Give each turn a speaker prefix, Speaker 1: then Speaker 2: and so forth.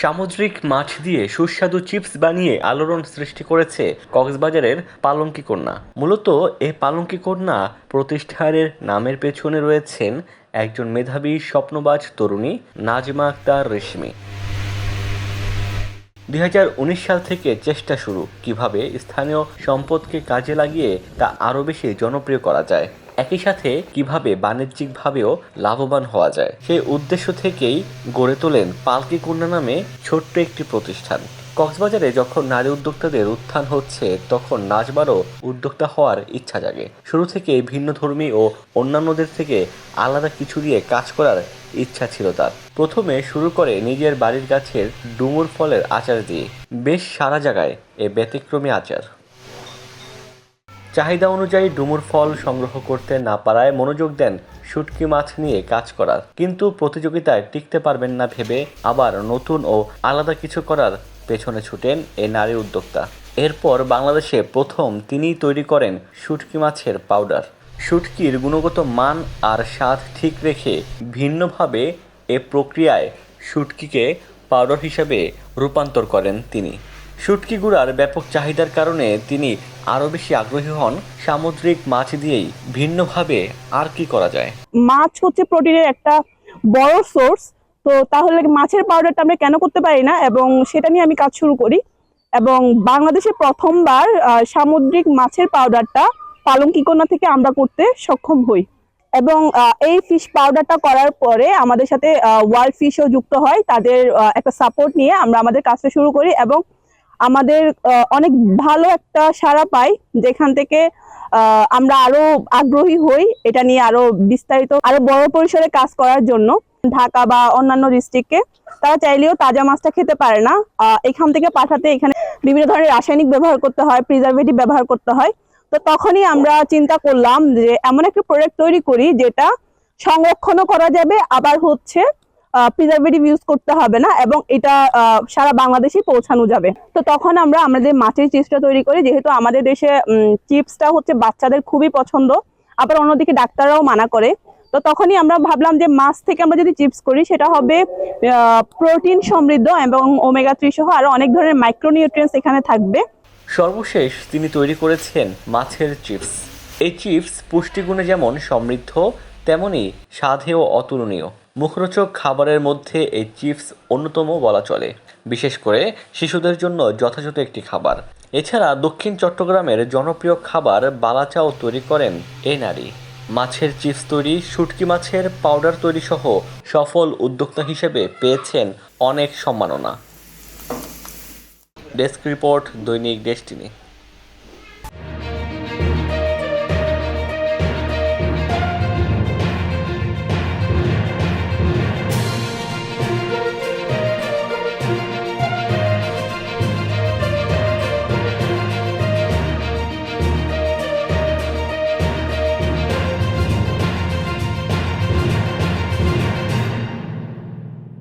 Speaker 1: সামুদ্রিক মাছ দিয়ে সুস্বাদু চিপস বানিয়ে আলোড়ন সৃষ্টি করেছে কক্সবাজারের পালঙ্কি কন্যা। মূলত এ পালঙ্কি কন্যা প্রতিষ্ঠানের নামের পেছনে রয়েছেন একজন মেধাবী স্বপ্নবাজ তরুণী নাজমা আক্তার রেশমি। দুই হাজার উনিশ সাল থেকে চেষ্টা শুরু। কীভাবে স্থানীয় সম্পদকে কাজে লাগিয়ে তা আরও বেশি জনপ্রিয় করা যায়? একই সাথে কীভাবে বাণিজ্যিকভাবেও লাভবান হওয়া যায়। সেই উদ্দেশ্য থেকেই গড়ে তোলেন পালকি কন্যা নামে ছোট্ট একটি প্রতিষ্ঠান। কক্সবাজারে যখন নারী উদ্যোক্তাদের উত্থান হচ্ছে, তখন নাচবারও উদ্যোক্তা হওয়ার ইচ্ছা জাগে। শুরু থেকে ভিন্ন ধর্মী ও অন্যান্যদের থেকে আলাদা কিছু দিয়ে কাজ করার ইচ্ছা ছিল তার। প্রথমে শুরু করে নিজের বাড়ির গাছের ডুমুর ফলের আচার দিয়ে। বেশ সারা জায়গায় এ ব্যতিক্রমী আচার। চাহিদা অনুযায়ী ডুমুর ফল সংগ্রহ করতে না পারায় মনোযোগ দেন শুটকি মাছ নিয়ে কাজ করার কিন্তু প্রতিযোগিতায় টিকতে পারবেন না ভেবে আবার নতুন ও আলাদা কিছু করার পেছনে ছুটেন এ নারী উদ্যোক্তা। এরপর বাংলাদেশে প্রথম তিনিই তৈরি করেন শুটকি মাছের পাউডার। শুটকির গুণগত মান আর স্বাদ ঠিক রেখে ভিন্নভাবে এ প্রক্রিয়ায় শুটকিকে পাউডার হিসাবে রূপান্তর করেন তিনি। শুটকি গুঁড়ার ব্যাপক চাহিদার কারণে তিনি আরও বেশি আগ্রহী হন সামুদ্রিক মাছ দিয়েই ভিন্নভাবে আর কি করা যায়।
Speaker 2: মাছ হচ্ছে প্রোটিনের একটা বড় সোর্স, তো তাহলে মাছের পাউডারটা আমরা কেন করতে পারি না? এবং সেটা নিয়ে আমি কাজ শুরু করি। এবং বাংলাদেশে প্রথমবার সামুদ্রিক মাছের পাউডারটা পালঙ্কিকোনা থেকে আমরা করতে সক্ষম হই। এবং এই ফিশ পাউডারটা করার পরে আমাদের সাথে ওয়ার্ল্ড ফিশও যুক্ত হয়। তাদের একটা সাপোর্ট নিয়ে আমরা আমাদের কাজটা শুরু করি এবং আমাদের অনেক ভালো একটা সাড়া পাই যেখান থেকে আমরা আরও আগ্রহী হই এটা নিয়ে আরও বিস্তারিত, আরও বড় পরিসরে কাজ করার জন্য। ঢাকা বা অন্যান্য ডিস্ট্রিক্টে তারা চাইলেও তাজা মাছটা খেতে পারে না। এখান থেকে পাঠাতে এখানে বিভিন্ন ধরনের রাসায়নিক ব্যবহার করতে হয় প্রিজারভেটিভ ব্যবহার করতে হয়। তো তখনই আমরা চিন্তা করলাম যে এমন একটা প্রোডাক্ট তৈরি করি যেটা সংরক্ষণও করা যাবে, আবার হচ্ছে প্রিজারভেটিভ ইউজ করতে হবে না এবং এটা সারা বাংলাদেশে পৌঁছানো যাবে। তো তখন আমরা আমাদের মাছের চিপসটা তৈরি করি, যেহেতু আমাদের দেশে চিপসটা হচ্ছে বাচ্চাদের খুবই পছন্দ। আবার অন্যদিকে ডাক্তাররাও মানা করে। তো তখনই আমরা ভাবলাম যে মাছ থেকে আমরা যদি চিপস করি, সেটা হবে প্রোটিন সমৃদ্ধ এবং ওমেগা থ্রি সহ আরও অনেক ধরনের মাইক্রোনিউট্রিয়েন্টস এখানে থাকবে।
Speaker 1: সর্বশেষ তিনি তৈরি করেছেন মাছের চিপস এই চিপস পুষ্টিগুণে যেমন সমৃদ্ধ তেমনি স্বাদেও অতুলনীয়। মুখরোচক খাবারের মধ্যে এই চিপস অন্যতম বলা চলে। বিশেষ করে শিশুদের জন্য যথাযথ একটি খাবার। এছাড়া দক্ষিণ চট্টগ্রামের জনপ্রিয় খাবার বালাচাও তৈরি করেন এই নারী। মাছের চিপস তৈরি, শুটকি মাছের পাউডার তৈরি সহ সফল উদ্যোক্তা হিসেবে পেয়েছেন অনেক সম্মাননা। ডেস্ক রিপোর্ট দৈনিক ডেস্টিনি